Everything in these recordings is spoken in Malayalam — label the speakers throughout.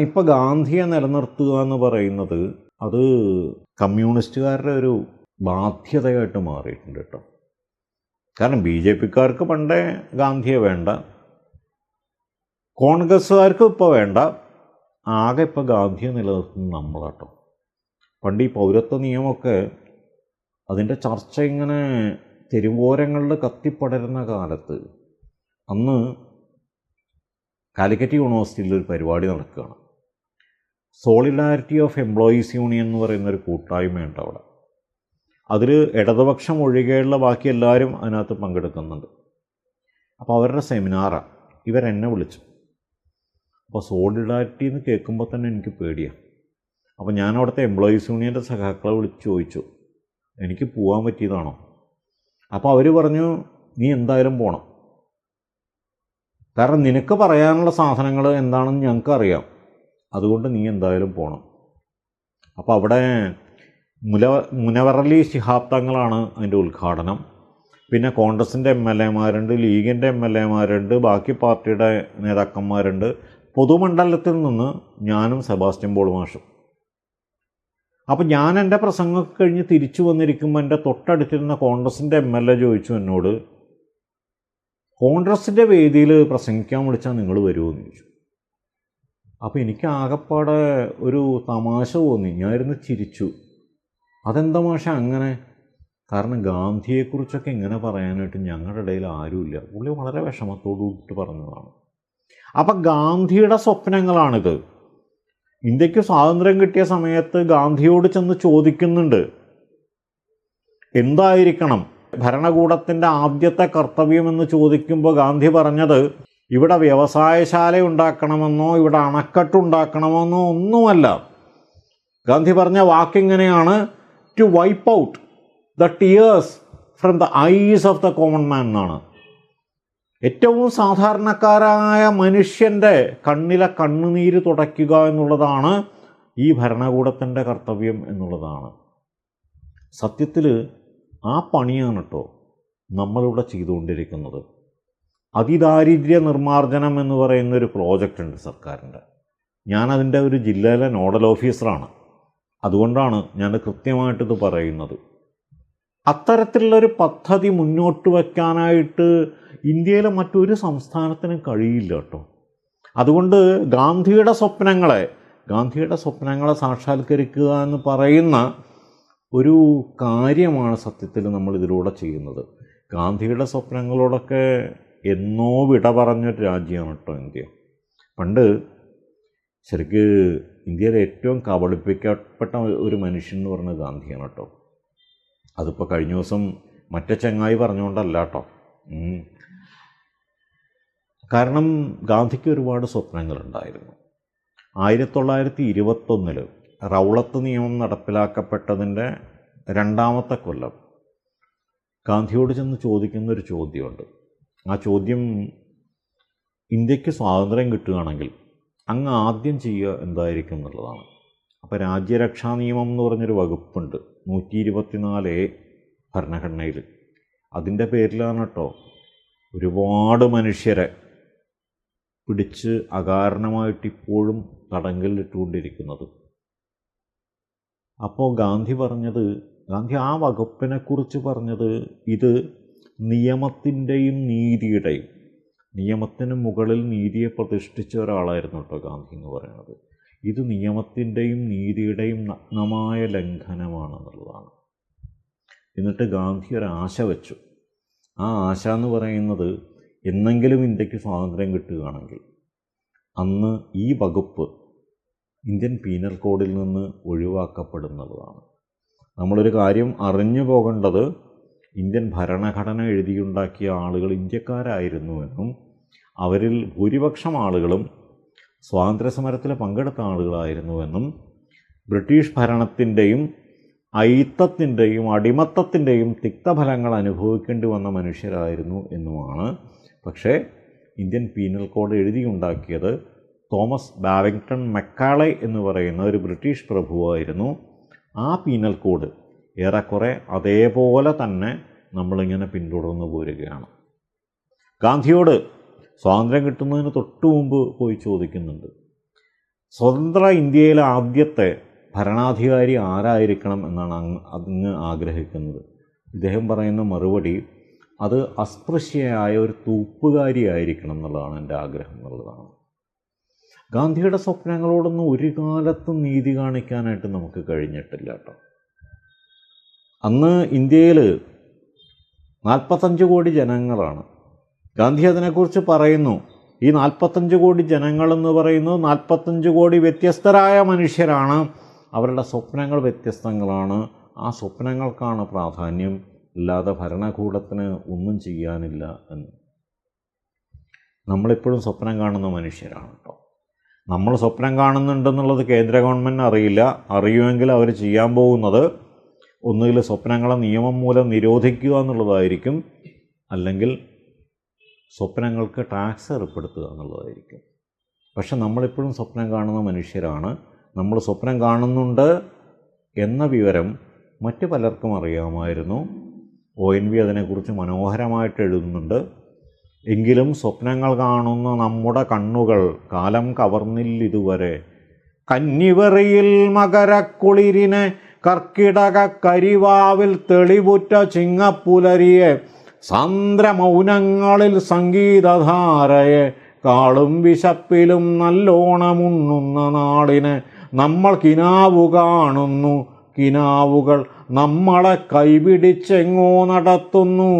Speaker 1: ഇപ്പോൾ ഗാന്ധിയെ നിലനിർത്തുക എന്ന് പറയുന്നത് അത് കമ്മ്യൂണിസ്റ്റുകാരുടെ ഒരു ബാധ്യതയായിട്ട് മാറിയിട്ടുണ്ട് കേട്ടോ. കാരണം ബി ജെ പിക്കാർക്ക് പണ്ടേ ഗാന്ധിയെ വേണ്ട കോൺഗ്രസ്സുകാർക്ക് ഇപ്പോൾ വേണ്ട ആകെ ഇപ്പോൾ ഗാന്ധിയെ നിലനിർത്തുന്നത് നമ്മളാട്ടോ. പണ്ട് ഈ പൗരത്വ നിയമമൊക്കെ അതിന്റെ ചർച്ച ഇങ്ങനെ തെരുവോരങ്ങളിൽ കത്തിപ്പടരുന്ന കാലത്ത് അന്ന് കാലിക്കറ്റ് യൂണിവേഴ്സിറ്റിയിൽ ഒരു പരിപാടി നടക്കുകയാണ്. സോളിഡാരിറ്റി ഓഫ് എംപ്ലോയീസ് യൂണിയൻ എന്ന് പറയുന്ന ഒരു കൂട്ടായ്മയുണ്ട് അവിടെ. അതിൽ ഇടതുപക്ഷം ഒഴികെയുള്ള ബാക്കി എല്ലാവരും അതിനകത്ത് പങ്കെടുക്കുന്നുണ്ട്. അപ്പോൾ അവരുടെ സെമിനാറാണ് ഇവരെന്നെ വിളിച്ചു. അപ്പോൾ സോളിഡാരിറ്റി എന്ന് കേൾക്കുമ്പോൾ തന്നെ എനിക്ക് പേടിയാണ് അപ്പോൾ ഞാൻ അവിടുത്തെ എംപ്ലോയീസ് യൂണിയന്റെ സഹാക്കളെ വിളിച്ച് ചോദിച്ചു എനിക്ക് പോകാൻ പറ്റിയതാണോ? അപ്പോൾ അവർ പറഞ്ഞു നീ എന്തായാലും പോകണം കാരണം നിനക്ക് പറയാനുള്ള സാധനങ്ങൾ എന്താണെന്ന് ഞങ്ങൾക്ക് അറിയാം അതുകൊണ്ട് നീ എന്തായാലും പോകണം അപ്പോൾ അവിടെ മുല മുനവറലി ശിഹാബ് തങ്ങളാണ് അതിന്റെ ഉദ്ഘാടനം. പിന്നെ കോൺഗ്രസിന്റെ എം എൽ എമാരുണ്ട് ലീഗിന്റെ എം എൽ എമാരുണ്ട് ബാക്കി പാർട്ടിയുടെ നേതാക്കന്മാരുണ്ട്. പൊതുമണ്ഡലത്തിൽ നിന്ന് ഞാനും സെബാസ്റ്റ്യൻ പോൾ മാഷും. അപ്പം ഞാൻ എന്റെ പ്രസംഗമൊക്കെ കഴിഞ്ഞ് തിരിച്ചു വന്നിരിക്കുമ്പോൾ എന്റെ തൊട്ടടുത്തിരുന്ന കോൺഗ്രസിന്റെ എം എൽ എ ചോദിച്ചു എന്നോട് കോൺഗ്രസിന്റെ വേദിയിൽ പ്രസംഗിക്കാൻ വിളിച്ചാൽ നിങ്ങൾ വരുമോ? എന്ന് ചോദിച്ചു. അപ്പോൾ എനിക്ക് ആകെപ്പാടെ ഒരു തമാശ തോന്നി. ഞാനിരുന്ന് ചിരിച്ചു. അതെന്താ മാഷ അങ്ങനെ? കാരണം ഗാന്ധിയെക്കുറിച്ചൊക്കെ ഇങ്ങനെ പറയാനായിട്ട് ഞങ്ങളുടെ ഇടയിൽ ആരുമില്ല. പുള്ളി വളരെ വിഷമത്തോടു കൂടിയിട്ട് പറഞ്ഞതാണ്. അപ്പം ഗാന്ധിയുടെ സ്വപ്നങ്ങളാണിത്. ഇന്ത്യയ്ക്ക് സ്വാതന്ത്ര്യം കിട്ടിയ സമയത്ത് ഗാന്ധിയോട് ചെന്ന് ചോദിക്കുന്നുണ്ട്. എന്തായിരിക്കണം? ഭരണകൂടത്തിന്റെ ആദ്യത്തെ കർത്തവ്യമെന്ന് ചോദിക്കുമ്പോൾ ഗാന്ധി പറഞ്ഞത് ഇവിടെ വ്യവസായശാല ഉണ്ടാക്കണമെന്നോ ഇവിടെ അണക്കെട്ടുണ്ടാക്കണമെന്നോ ഒന്നുമല്ല. ഗാന്ധി പറഞ്ഞ വാക്കിങ്ങനെയാണ്? To wipe out the tears from the eyes of the common man എന്നാണ്. ഏറ്റവും സാധാരണക്കാരായ മനുഷ്യന്റെ കണ്ണിലെ കണ്ണുനീര് തുടയ്ക്കുക എന്നുള്ളതാണ് ഈ ഭരണകൂടത്തിന്റെ കർത്തവ്യം എന്നുള്ളതാണ്. സത്യത്തിൽ ആ പണിയാണ് കേട്ടോ നമ്മളിവിടെ ചെയ്തുകൊണ്ടിരിക്കുന്നത്. അതിദാരിദ്ര്യ നിർമ്മാർജനം എന്ന് പറയുന്ന ഒരു പ്രോജക്റ്റ് ഉണ്ട് സർക്കാരിന്റെ. ഞാനതിന്റെ ഒരു ജില്ലയിലെ നോഡൽ ഓഫീസറാണ്. അതുകൊണ്ടാണ് ഞാൻ കൃത്യമായിട്ടിത് പറയുന്നത്. അത്തരത്തിലുള്ളൊരു പദ്ധതി മുന്നോട്ട് വയ്ക്കാനായിട്ട് ഇന്ത്യയിലെ മറ്റൊരു സംസ്ഥാനത്തിനും കഴിയില്ല കേട്ടോ. അതുകൊണ്ട് ഗാന്ധിയുടെ സ്വപ്നങ്ങളെ ഗാന്ധിയുടെ സ്വപ്നങ്ങളെ സാക്ഷാത്കരിക്കുക എന്ന് പറയുന്ന ഒരു കാര്യമാണ് സത്യത്തിൽ നമ്മൾ ഇതിലൂടെ ചെയ്യുന്നത്. ഗാന്ധിയുടെ സ്വപ്നങ്ങളോടൊക്കെ എന്നോ വിട പറഞ്ഞൊരു രാജ്യമാണ് കേട്ടോ ഇന്ത്യ. പണ്ട് ശരിക്ക് ഇന്ത്യയിലെ ഏറ്റവും കബളിപ്പിക്കപ്പെട്ട ഒരു മനുഷ്യൻ എന്ന് പറയുന്നത് ഗാന്ധിയാണ് കേട്ടോ. അതിപ്പോൾ കഴിഞ്ഞ ദിവസം മറ്റേ ചങ്ങായി പറഞ്ഞുകൊണ്ടല്ല കേട്ടോ. കാരണം ഗാന്ധിക്ക് ഒരുപാട് സ്വപ്നങ്ങളുണ്ടായിരുന്നു. ആയിരത്തി തൊള്ളായിരത്തി ഇരുപത്തൊന്നിൽ റൗളത്ത് നിയമം നടപ്പിലാക്കപ്പെട്ടതിന്റെ രണ്ടാമത്തെ കൊല്ലം ഗാന്ധിയോട് ചെന്ന് ചോദിക്കുന്ന ഒരു ചോദ്യമുണ്ട്. ആ ചോദ്യം ഇന്ത്യയ്ക്ക് സ്വാതന്ത്ര്യം കിട്ടുകയാണെങ്കിൽ അങ്ങ് ആദ്യം ചെയ്യുക എന്തായിരിക്കും എന്നുള്ളതാണ്. അപ്പോൾ രാജ്യരക്ഷാ നിയമം എന്ന് പറഞ്ഞൊരു വകുപ്പുണ്ട്. നൂറ്റി ഇരുപത്തിനാല് എ ഭരണഘടനയിൽ അതിന്റെ പേരിലാണ് കേട്ടോ ഒരുപാട് മനുഷ്യരെ പിടിച്ച് അകാരണമായിട്ട് ഇപ്പോഴും തടങ്കലിലിട്ടുകൊണ്ടിരിക്കുന്നത് അപ്പോൾ ഗാന്ധി പറഞ്ഞത് ഗാന്ധി ആ വകുപ്പിനെക്കുറിച്ച് പറഞ്ഞത് ഇത് നിയമത്തിന്റെയും നീതിയുടെയും നിയമത്തിന് മുകളിൽ നീതിയെ പ്രതിഷ്ഠിച്ച ഒരാളായിരുന്നു കേട്ടോ ഗാന്ധി എന്ന് പറയുന്നത്. ഇത് നിയമത്തിന്റെയും നീതിയുടെയും നഗ്നമായ ലംഘനമാണെന്നുള്ളതാണ്. എന്നിട്ട് ഗാന്ധി ഒരു ആശ വെച്ചു. ആ ആശ എന്ന് പറയുന്നത് എന്നെങ്കിലും ഇന്ത്യയ്ക്ക് സ്വാതന്ത്ര്യം കിട്ടുകയാണെങ്കിൽ അന്ന് ഈ വകുപ്പ് ഇന്ത്യൻ പീനൽ കോഡിൽ നിന്ന് ഒഴിവാക്കപ്പെടുന്നതാണ് നമ്മളൊരു കാര്യം അറിഞ്ഞു പോകേണ്ടത് ഇന്ത്യൻ ഭരണഘടന എഴുതിയുണ്ടാക്കിയ ആളുകൾ ഇന്ത്യക്കാരായിരുന്നു എന്നും അവരിൽ ഭൂരിപക്ഷം ആളുകളും സ്വാതന്ത്ര്യസമരത്തിൽ പങ്കെടുത്ത ആളുകളായിരുന്നുവെന്നും ബ്രിട്ടീഷ് ഭരണത്തിന്റെയും അയിത്തത്തിന്റെയും അടിമത്തത്തിന്റെയും തിക്തഫലങ്ങൾ അനുഭവിക്കേണ്ടി വന്ന മനുഷ്യരായിരുന്നു എന്നുമാണ്. പക്ഷേ ഇന്ത്യൻ പീനൽ കോഡ് എഴുതിയുണ്ടാക്കിയത് തോമസ് ബാവിങ്ടൺ മെക്കാളെ എന്ന് പറയുന്ന ഒരു ബ്രിട്ടീഷ് പ്രഭുവായിരുന്നു. ആ പീനൽ കോഡ് ഏറെക്കുറെ അതേപോലെ തന്നെ നമ്മളിങ്ങനെ പിന്തുടർന്നു പോരുകയാണ്. ഗാന്ധിയോട് സ്വാതന്ത്ര്യം കിട്ടുന്നതിന് തൊട്ടു മുമ്പ് പോയി ചോദിക്കുന്നുണ്ട്. സ്വതന്ത്ര ഇന്ത്യയിലെ ആദ്യത്തെ ഭരണാധികാരി ആരായിരിക്കണം എന്നാണ് അങ്ങ് അങ്ങ് ആഗ്രഹിക്കുന്നത്. ഇദ്ദേഹം പറയുന്ന മറുപടി അത് അസ്പൃശ്യയായ ഒരു തൂപ്പുകാരി ആയിരിക്കണം എന്നുള്ളതാണ് എന്റെ ആഗ്രഹം എന്നുള്ളതാണ്. ഗാന്ധിയുടെ സ്വപ്നങ്ങളോടൊന്നും ഒരു കാലത്തും നീതി കാണിക്കാനായിട്ട് നമുക്ക് കഴിഞ്ഞിട്ടില്ല കേട്ടോ. അന്ന് ഇന്ത്യയിൽ നാൽപ്പത്തഞ്ച് കോടി ജനങ്ങളാണ്. ഗാന്ധി അതിനെക്കുറിച്ച് പറയുന്നു ഈ നാൽപ്പത്തഞ്ച് കോടി ജനങ്ങളെന്ന് പറയുന്നത് നാൽപ്പത്തഞ്ച് കോടി വ്യത്യസ്തരായ മനുഷ്യരാണ്. അവരുടെ സ്വപ്നങ്ങൾ വ്യത്യസ്തങ്ങളാണ്. ആ സ്വപ്നങ്ങൾക്കാണ് പ്രാധാന്യം. ഇല്ലാതെ ഭരണകൂടത്തിന് ഒന്നും ചെയ്യാനില്ല എന്ന്. നമ്മളിപ്പോഴും സ്വപ്നം കാണുന്ന മനുഷ്യരാണ് കേട്ടോ. നമ്മൾ സ്വപ്നം കാണുന്നുണ്ടെന്നുള്ളത് കേന്ദ്ര ഗവൺമെന്റ് അറിയില്ല. അറിയുമെങ്കിൽ അവർ ചെയ്യാൻ പോകുന്നത് ഒന്നുകിൽ സ്വപ്നങ്ങളെ നിയമം മൂലം നിരോധിക്കുക എന്നുള്ളതായിരിക്കും അല്ലെങ്കിൽ സ്വപ്നങ്ങൾക്ക് ടാക്സ് ഏർപ്പെടുത്തുക എന്നുള്ളതായിരിക്കും. പക്ഷെ നമ്മളിപ്പോഴും സ്വപ്നം കാണുന്ന മനുഷ്യരാണ്. നമ്മൾ സ്വപ്നം കാണുന്നുണ്ട് എന്ന വിവരം മറ്റ് പലർക്കും അറിയാമായിരുന്നു. ഒ എൻ വി അതിനെക്കുറിച്ച് മനോഹരമായിട്ട് എഴുതുന്നുണ്ട്. എങ്കിലും സ്വപ്നങ്ങൾ കാണുന്ന നമ്മുടെ കണ്ണുകൾ കാലം കവർന്നില്ലിതുവരെ. കന്നിവെറിയിൽ മകരക്കുളിരിനെ കർക്കിടക കരിവാവിൽ തെളിവുറ്റ ചിങ്ങപ്പുലരിയെ സാന്ദ്രമൗനങ്ങളിൽ സംഗീതധാരയെ കാളും വിശപ്പിലും നല്ലോണമുണ്ണുന്ന നാടിനെ നമ്മൾ കിനാവു കാണുന്നു. കിനാവുകൾ നമ്മളെ കൈപിടിച്ചെങ്ങോ നടത്തുന്നു.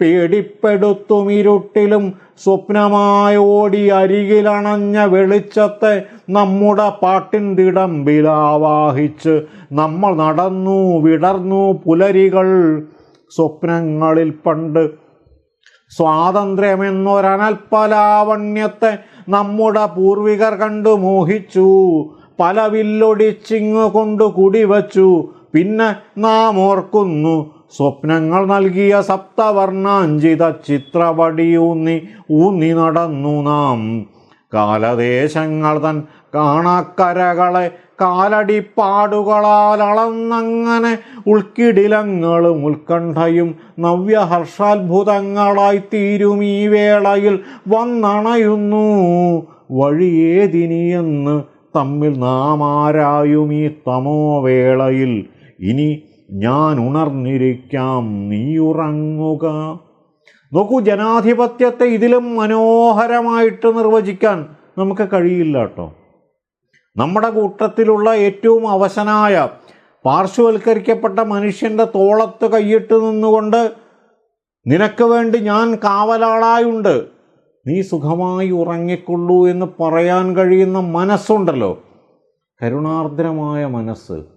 Speaker 1: പേടിപ്പെടുത്തും ഇരുട്ടിലും സ്വപ്നമായി ഓടി അരികിലണഞ്ഞ വെളിച്ചത്തെ നമ്മുടെ പാട്ടിൻ തിടമ്പിലാവാഹിച്ച് നമ്മൾ നടന്നു വിടർന്നു പുലരികൾ സ്വപ്നങ്ങളിൽ പണ്ട്. സ്വാതന്ത്ര്യമെന്നൊരനൽപ്പലാവണ്യത്തെ നമ്മുടെ പൂർവികർ കണ്ടു മോഹിച്ചു. പല വില്ലൊടിച്ചിങ്ങു കൊണ്ട് കുടിവച്ചു. പിന്നെ നാം ഓർക്കുന്നു സ്വപ്നങ്ങൾ നൽകിയ സപ്തവർണാഞ്ചിത ചിത്രവടിയൂന്നി ഊന്നി നടന്നു നാം. കാലദേശങ്ങൾ തൻ കാണാക്കരകളെ കാലടിപ്പാടുകളാൽ അളന്നങ്ങനെ ഉൾക്കിടിലങ്ങളും ഉത്കണ്ഠയും നവ്യഹർഷാത്ഭുതങ്ങളായി തീരും ഈ വേളയിൽ വന്നണയുന്നു. വഴിയേതിനിയെന്ന് തമ്മിൽ നാം ആരായും ഈ തമോവേളയിൽ ഇനി ഞാൻ ഉണർന്നിരിക്കാം നീ ഉറങ്ങുക നോക്കൂ ജനാധിപത്യത്തെ ഇതിലും മനോഹരമായിട്ട് നിർവചിക്കാൻ നമുക്ക് കഴിയില്ല കേട്ടോ നമ്മുടെ കൂട്ടത്തിലുള്ള ഏറ്റവും അവശനായ പാർശ്വവൽക്കരിക്കപ്പെട്ട മനുഷ്യന്റെ തോളത്ത് കൈയിട്ട് നിന്നുകൊണ്ട് നിനക്ക് വേണ്ടി ഞാൻ കാവലാളായുണ്ട്. നീ സുഖമായി ഉറങ്ങിക്കൊള്ളൂ എന്ന് പറയാൻ കഴിയുന്ന മനസ്സുണ്ടല്ലോ. കരുണാർദ്രമായ മനസ്സ്.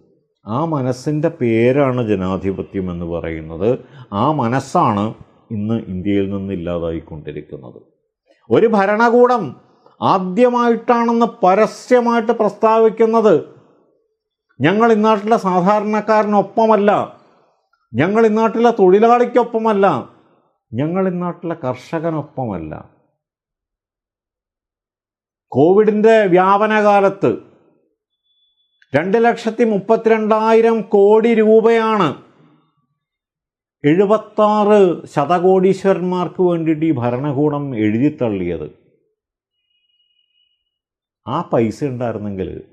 Speaker 1: ആ മനസ്സിന്റെ പേരാണ് ജനാധിപത്യം എന്ന് പറയുന്നത്. ആ മനസ്സാണ് ഇന്ന് ഇന്ത്യയിൽ നിന്ന് ഇല്ലാതായിക്കൊണ്ടിരിക്കുന്നത്. ഒരു ഭരണകൂടം ആദ്യമായിട്ടാണെന്ന് പരസ്യമായിട്ട് പ്രസ്താവിക്കുന്നത് ഞങ്ങൾ ഇന്നാട്ടിലെ സാധാരണക്കാരനൊപ്പമല്ല. ഞങ്ങൾ ഇന്നാട്ടിലെ തൊഴിലാളിക്കൊപ്പമല്ല. ഞങ്ങൾ ഇന്നാട്ടിലെ കർഷകനൊപ്പമല്ല. കോവിഡിന്റെ വ്യാപനകാലത്ത് രണ്ട് ലക്ഷത്തി മുപ്പത്തിരണ്ടായിരം കോടി രൂപയാണ് എഴുപത്താറ് ശതകോടീശ്വരന്മാർക്ക് വേണ്ടിയിട്ട് ഈ ഭരണകൂടം എഴുതിത്തള്ളിയത്. ആ പൈസ ഉണ്ടായിരുന്നെങ്കിൽ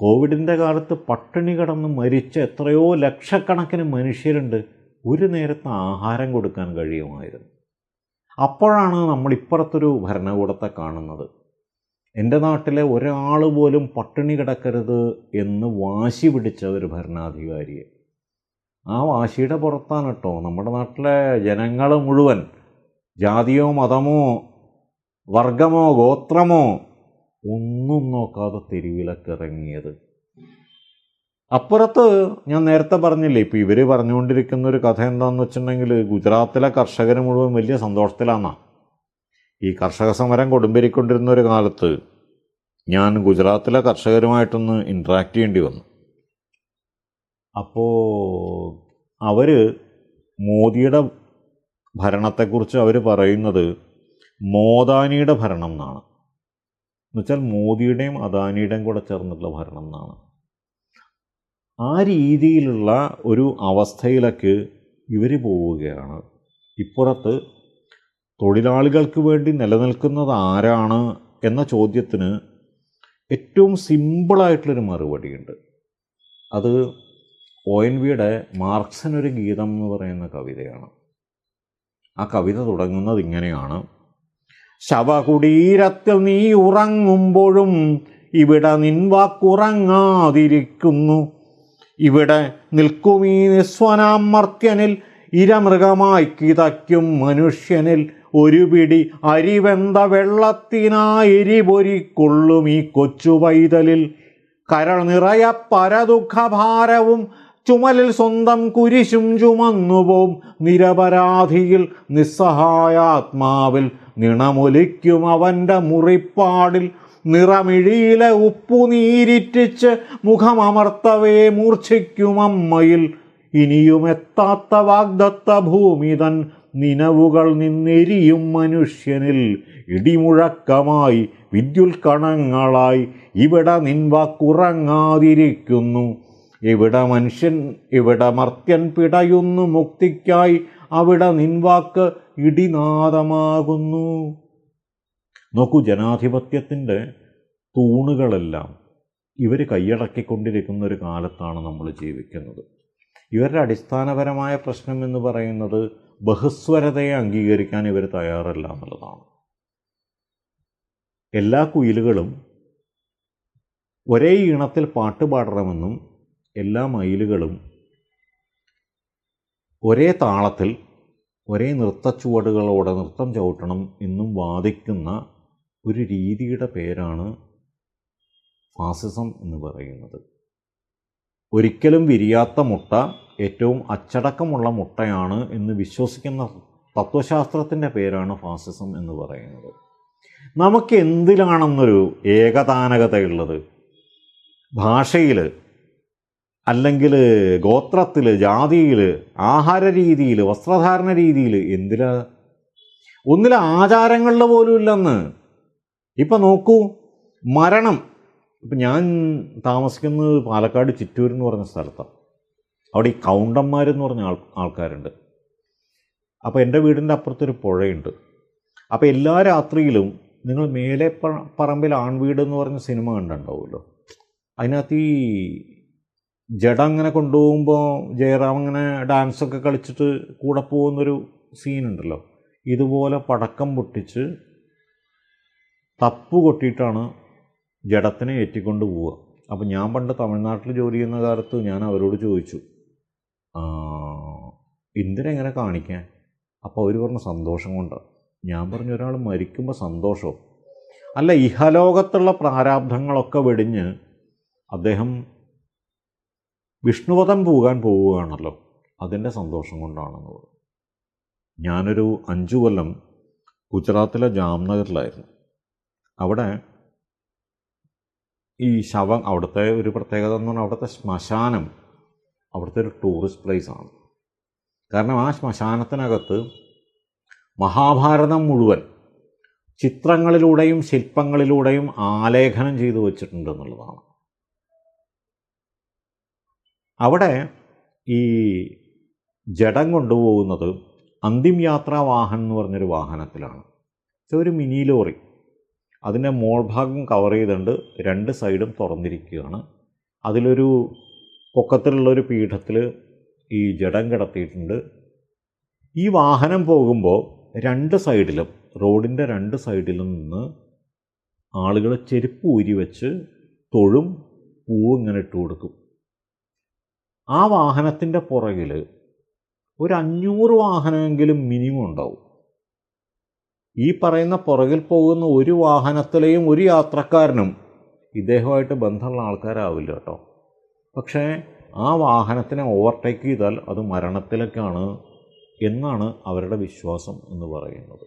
Speaker 1: കോവിഡിന്റെ കാലത്ത് പട്ടിണി കിടന്ന് മരിച്ച എത്രയോ ലക്ഷക്കണക്കിന് മനുഷ്യരുണ്ട് ഒരു നേരത്തെ ആഹാരം കൊടുക്കാൻ കഴിയുമായിരുന്നു. അപ്പോഴാണ് നമ്മൾ ഇപ്പുറത്തൊരു ഭരണകൂടത്തെ കാണുന്നത്. എന്റെ നാട്ടിലെ ഒരാൾ പോലും പട്ടിണി കിടക്കരുത് എന്ന് വാശി പിടിച്ച ഒരു ഭരണാധികാരിയെ. ആ വാശിയുടെ പുറത്താണ് കേട്ടോ. നമ്മുടെ നാട്ടിലെ ജനങ്ങൾ മുഴുവൻ ജാതിയോ മതമോ വർഗമോ ഗോത്രമോ ഒന്നും നോക്കാതെ തെരുവിലൊക്കെ ഇറങ്ങിയത്. അപ്പുറത്ത് ഞാൻ നേരത്തെ പറഞ്ഞില്ലേ ഇപ്പോൾ ഇവർ പറഞ്ഞുകൊണ്ടിരിക്കുന്ന ഒരു കഥ എന്താണെന്ന് വെച്ചിട്ടുണ്ടെങ്കിൽ ഗുജറാത്തിലെ കർഷകർ മുഴുവൻ വലിയ സന്തോഷത്തിലാണ് ഈ കർഷക സമരം കൊടുമ്പിരിക്കൊണ്ടിരുന്ന ഒരു കാലത്ത് ഞാൻ ഗുജറാത്തിലെ കർഷകരുമായിട്ടൊന്ന് ഇൻട്രാക്ട് ചെയ്യേണ്ടി വന്നു. അപ്പോൾ അവർ മോദിയുടെ ഭരണത്തെക്കുറിച്ച് അവർ പറയുന്നത് മോദാനിയുടെ ഭരണം എന്നാണ്. എന്നുവെച്ചാൽ മോദിയുടെയും അദാനിയുടെയും കൂടെ ചേർന്നിട്ടുള്ള ഭരണം എന്നാണ്. ആ രീതിയിലുള്ള ഒരു അവസ്ഥയിലേക്ക് ഇവർ പോവുകയാണ്. ഇപ്പുറത്ത് തൊഴിലാളികൾക്ക് വേണ്ടി നിലനിൽക്കുന്നത് ആരാണ് എന്ന ചോദ്യത്തിന് ഏറ്റവും സിമ്പിളായിട്ടുള്ളൊരു മറുപടിയുണ്ട്. അത് ഒ എൻ വിയുടെ മാർക്സനൊരു ഗീതം എന്ന് പറയുന്ന കവിതയാണ്. ആ കവിത തുടങ്ങുന്നത് ഇങ്ങനെയാണ്. ശവകുടീരത്തിൽ നീ ഉറങ്ങുമ്പോഴും ഇവിടെ നിൻവാക്കുറങ്ങാതിരിക്കുന്നു ഇവിടെ നിൽക്കുമീ ഈ നിസ്വനാമർത്യനിൽ ഇരമൃഗമായി കിതയ്ക്കും മനുഷ്യനിൽ ഒരു പിടി അരിവെന്ത വെള്ളത്തിനായിരിപൊരിക്കൊള്ളും ഈ കൊച്ചു പൈതലിൽ. കരൾ നിറയ പരദുഃഖഭാരവും ചുമലിൽ സ്വന്തം കുരിശും ചുമന്നുപോം. നിരപരാധിയിൽ നിസ്സഹായാത്മാവിൽ നിണമൊലിക്കും അവന്റെ മുറിപ്പാടിൽ. നിറമിഴിയിലെ ഉപ്പുനീരിറ്റിച്ച് മുഖമമർത്തവേ മൂർച്ഛിക്കും അമ്മയിൽ ഇനിയും എത്താത്ത വാഗ്ദത്ത ഭൂമി തൻ നിലവുകൾ നിന്നെരിയും മനുഷ്യനിൽ ഇടിമുഴക്കമായി വിദ്യുൽക്കണങ്ങളായി ഇവിടെ നിൻവാക്കുറങ്ങാതിരിക്കുന്നു ഇവിടെ മനുഷ്യൻ ഇവിടെ മർത്യൻ പിടയുന്നു മുക്തിക്കായി അവിടെ നിൻവാക്ക് ഇടിനാദമാകുന്നു. നോക്കൂ ജനാധിപത്യത്തിന്റെ തൂണുകളെല്ലാം ഇവർ കൈയടക്കിക്കൊണ്ടിരിക്കുന്ന ഒരു കാലത്താണ് നമ്മൾ ജീവിക്കുന്നത്. ഇവരുടെ അടിസ്ഥാനപരമായ പ്രശ്നം എന്ന് പറയുന്നത് ബഹുസ്വരതയെ അംഗീകരിക്കാൻ ഇവർ തയ്യാറല്ല എന്നുള്ളതാണ്. എല്ലാ കുയിലുകളും ഒരേ ഈണത്തിൽ പാട്ട് പാടണമെന്നും എല്ലാ മയിലുകളും ഒരേ താളത്തിൽ ഒരേ നൃത്തച്ചുവടുകളോടെ നൃത്തം ചവിട്ടണം എന്നും വാദിക്കുന്ന ഒരു രീതിയുടെ പേരാണ് ഫാസിസം എന്ന് പറയുന്നത്. ഒരിക്കലും വിരിയാത്ത മുട്ട ഏറ്റവും അച്ചടക്കമുള്ള മുട്ടയാണ് എന്ന് വിശ്വസിക്കുന്ന തത്വശാസ്ത്രത്തിന്റെ പേരാണ് ഫാസിസം എന്ന് പറയുന്നത്. നമുക്ക് എന്തിലാണെന്നൊരു ഏകതാനകതയുള്ളത്? ഭാഷയിൽ അല്ലെങ്കിൽ ഗോത്രത്തിൽ ജാതിയിൽ ആഹാര രീതിയിൽ വസ്ത്രധാരണ രീതിയിൽ എന്തിലാ? ഒന്നിലെ ആചാരങ്ങളിൽ പോലും ഇല്ലെന്ന്. ഇപ്പം നോക്കൂ മരണം. ഇപ്പം ഞാൻ താമസിക്കുന്നത് പാലക്കാട് ചിറ്റൂർ എന്ന് പറഞ്ഞ സ്ഥലത്താണ് അവിടെ ഈ കൗണ്ടന്മാരെന്ന് പറഞ്ഞ ആൾ ആൾക്കാരുണ്ട്. അപ്പോൾ എന്റെ വീടിന്റെ അപ്പുറത്തൊരു പുഴയുണ്ട്. അപ്പോൾ എല്ലാ രാത്രിയിലും നിങ്ങൾ മേലെ പറമ്പിൽ ആൺവീട് എന്ന് പറഞ്ഞ സിനിമ കണ്ടുണ്ടാവുമല്ലോ അതിനകത്ത് ഈ ജഡ അങ്ങനെ കൊണ്ടുപോകുമ്പോൾ ജയറാം അങ്ങനെ ഡാൻസൊക്കെ കളിച്ചിട്ട് കൂടെ പോകുന്നൊരു സീനുണ്ടല്ലോ. ഇതുപോലെ പടക്കം പൊട്ടിച്ച് തപ്പ് കൊട്ടിയിട്ടാണ് ജഡത്തിനെ ഏറ്റിക്കൊണ്ട് പോവുക. അപ്പോൾ ഞാൻ പണ്ട് തമിഴ്നാട്ടിൽ ജോലി ചെയ്യുന്ന കാലത്ത് ഞാൻ അവരോട് ചോദിച്ചു "ആ, എന്തിനെങ്ങനെ കാണിക്കാൻ? അപ്പോൾ അവർ പറഞ്ഞ സന്തോഷം കൊണ്ട്. ഞാൻ പറഞ്ഞു ഒരാൾ മരിക്കുമ്പോൾ സന്തോഷവും. അല്ല ഇഹലോകത്തുള്ള പ്രാരാബ്ധങ്ങളൊക്കെ വെടിഞ്ഞ് അദ്ദേഹം വിഷ്ണുപദം പോകാൻ പോവുകയാണല്ലോ. അതിന്റെ സന്തോഷം കൊണ്ടാണെന്ന് പറഞ്ഞു. ഞാനൊരു അഞ്ചു കൊല്ലം ഗുജറാത്തിലെ ജാംനഗറിലായിരുന്നു. അവിടെ ഈ ശവം അവിടുത്തെ ഒരു പ്രത്യേകത എന്ന് പറഞ്ഞാൽ അവിടുത്തെ ശ്മശാനം അവിടുത്തെ ഒരു ടൂറിസ്റ്റ് പ്ലേസാണ് കാരണം ആ ശ്മശാനത്തിനകത്ത് മഹാഭാരതം മുഴുവൻ ചിത്രങ്ങളിലൂടെയും ശില്പങ്ങളിലൂടെയും ആലേഖനം ചെയ്തു വച്ചിട്ടുണ്ട് എന്നുള്ളതാണ് അവിടെ ഈ ജഡം കൊണ്ടുപോകുന്നത് അന്തിം യാത്രാ വാഹനം എന്ന് പറഞ്ഞൊരു വാഹനത്തിലാണ്. ഒരു മിനി ലോറി. അതിന്റെ മോൾഭാഗം കവർ ചെയ്തുകൊണ്ട് രണ്ട് സൈഡും തുറന്നിരിക്കുകയാണ്. അതിലൊരു പൊക്കത്തിലുള്ളൊരു പീഠത്തിൽ ഈ ജഡം കിടത്തിയിട്ടുണ്ട്. ഈ വാഹനം പോകുമ്പോൾ രണ്ട് സൈഡിലും റോഡിന്റെ രണ്ട് സൈഡിലും നിന്ന് ആളുകൾ ചെരുപ്പ് ഊരി വെച്ച് തൊഴും പൂവും ഇങ്ങനെ ഇട്ട് കൊടുക്കും. ആ വാഹനത്തിന്റെ പുറകിൽ ഒരു അഞ്ഞൂറ് വാഹനമെങ്കിലും മിനിമം ഉണ്ടാവും. ഈ പറയുന്ന പുറകിൽ പോകുന്ന ഒരു വാഹനത്തിലെയും ഒരു യാത്രക്കാരനും ഇദ്ദേഹമായിട്ട് ബന്ധമുള്ള ആൾക്കാരാവില്ല കേട്ടോ. പക്ഷേ ആ വാഹനത്തിനെ ഓവർടേക്ക് ചെയ്താൽ അത് മരണത്തിലേക്കാണ് എന്നാണ് അവരുടെ വിശ്വാസം എന്ന് പറയുന്നത്.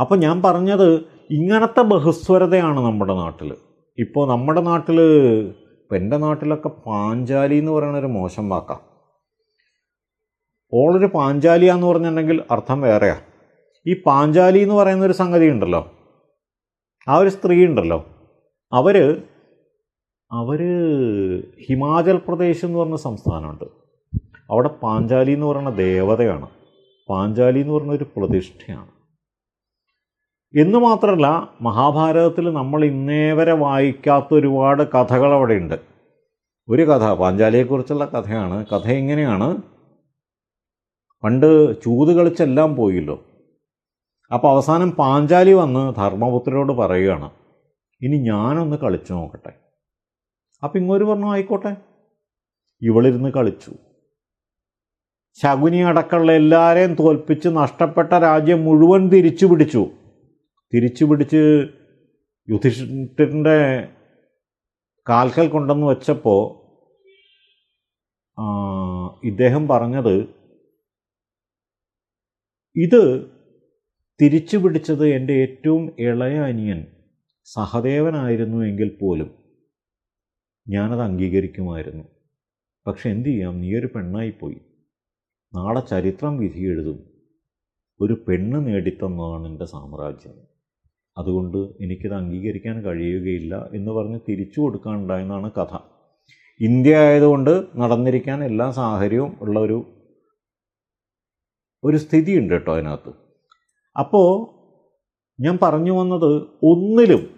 Speaker 1: അപ്പോൾ ഞാൻ പറഞ്ഞത് ഇങ്ങനത്തെ ബഹുസ്വരതയാണ് നമ്മുടെ നാട്ടിൽ ഇപ്പോൾ നമ്മുടെ നാട്ടിൽ ഇപ്പം എന്റെ നാട്ടിലൊക്കെ പാഞ്ചാലി എന്ന് പറയുന്ന ഒരു മോശം വാക്കാം. ഓളൊരു പാഞ്ചാലിയാന്ന് പറഞ്ഞിട്ടുണ്ടെങ്കിൽ അർത്ഥം വേറെയാണ് ഈ പാഞ്ചാലി എന്ന് പറയുന്ന ഒരു സംഗതി ഉണ്ടല്ലോ. ആ ഒരു സ്ത്രീ ഉണ്ടല്ലോ. അവർ അവർ ഹിമാചൽ പ്രദേശ് എന്ന് പറഞ്ഞ സംസ്ഥാനമുണ്ട്. അവിടെ പാഞ്ചാലി എന്ന് പറയുന്ന ദേവതയാണ്. പാഞ്ചാലി എന്ന് ഒരു പ്രതിഷ്ഠയാണ്. എന്ന് മാത്രമല്ല മഹാഭാരതത്തിൽ നമ്മൾ ഇന്നേ വരെ വായിക്കാത്ത ഒരുപാട് കഥകൾ അവിടെ ഉണ്ട്. ഒരു കഥ പാഞ്ചാലിയെക്കുറിച്ചുള്ള കഥയാണ്. കഥ എങ്ങനെയാണ്? പണ്ട് ചൂത് കളിച്ചെല്ലാം പോയില്ലോ. അപ്പോൾ അവസാനം പാഞ്ചാലി വന്ന് ധർമ്മപുത്രരോട് പറയുകയാണ് ഇനി ഞാനൊന്ന് കളിച്ചു നോക്കട്ടെ. അപ്പം ഇങ്ങോര് പറഞ്ഞു ആയിക്കോട്ടെ. ഇവളിരുന്ന് കളിച്ചു. ശകുനി അടക്കമുള്ള എല്ലാവരെയും തോൽപ്പിച്ച് നഷ്ടപ്പെട്ട രാജ്യം മുഴുവൻ തിരിച്ചു പിടിച്ചു. തിരിച്ചു പിടിച്ച് യുധിഷ്ഠിരന്റെ കാൽക്കൽ കൊണ്ടെന്ന് വെച്ചപ്പോൾ ഇദ്ദേഹം പറഞ്ഞത് ഇത് തിരിച്ചു പിടിച്ചത് എന്റെ ഏറ്റവും ഇളയ അനിയൻ സഹദേവനായിരുന്നു എങ്കിൽ പോലും. ഞാനത് അംഗീകരിക്കുമായിരുന്നു. പക്ഷെ എന്തു ചെയ്യാം? നീ ഒരു പെണ്ണായിപ്പോയി. നാളെ ചരിത്രം വിധി എഴുതും. ഒരു പെണ്ണ് നേടിത്തന്നതാണ് എന്റെ സാമ്രാജ്യം. അതുകൊണ്ട് എനിക്കത് അംഗീകരിക്കാൻ കഴിയുകയില്ല എന്ന് പറഞ്ഞ് തിരിച്ചു കൊടുക്കാനുണ്ടായെന്നാണ് കഥ. ഇന്ത്യ ആയതുകൊണ്ട് നടന്നിരിക്കാൻ എല്ലാ സാഹചര്യവും ഉള്ള ഒരു ഒരു സ്ഥിതിയുണ്ട് കേട്ടോ അതിനകത്ത്. അപ്പോൾ ഞാൻ പറഞ്ഞു വന്നത് ഒന്നിലും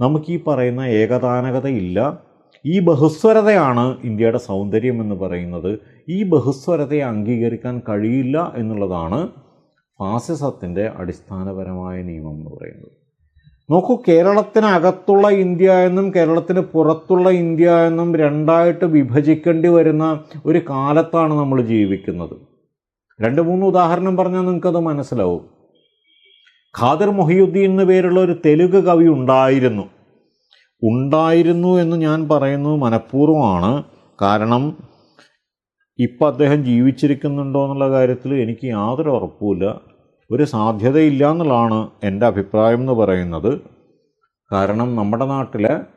Speaker 1: നമുക്ക് ഈ പറയുന്ന ഏകതാനകതയില്ല ഈ ബഹുസ്വരതയാണ് ഇന്ത്യയുടെ സൗന്ദര്യം എന്ന് പറയുന്നത്. ഈ ബഹുസ്വരതയെ അംഗീകരിക്കാൻ കഴിയില്ല എന്നുള്ളതാണ് ഫാസിസത്തിന്റെ അടിസ്ഥാനപരമായ നിയമം എന്ന് പറയുന്നത്. നോക്കൂ കേരളത്തിനകത്തുള്ള ഇന്ത്യ എന്നും കേരളത്തിന് പുറത്തുള്ള ഇന്ത്യ എന്നും രണ്ടായിട്ട് വിഭജിക്കേണ്ടി വരുന്ന ഒരു കാലത്താണ് നമ്മൾ ജീവിക്കുന്നത്. രണ്ട് മൂന്ന് ഉദാഹരണം പറഞ്ഞാൽ നിങ്ങൾക്കത് മനസ്സിലാവും. ഖാദർ മൊഹിയുദ്ദീൻ എന്ന പേരുള്ള ഒരു തെലുഗ് കവി ഉണ്ടായിരുന്നു. ഉണ്ടായിരുന്നു എന്ന് ഞാൻ പറയുന്നത് മനഃപൂർവമാണ്. കാരണം ഇപ്പം അദ്ദേഹം ജീവിച്ചിരിക്കുന്നുണ്ടോ എന്നുള്ള കാര്യത്തിൽ എനിക്ക് യാതൊരു ഉറപ്പുമില്ല. ഒരു സാധ്യതയില്ല എന്നുള്ളതാണ് എന്റെ അഭിപ്രായം എന്ന് പറയുന്നത്. കാരണം നമ്മുടെ നാട്ടിലെ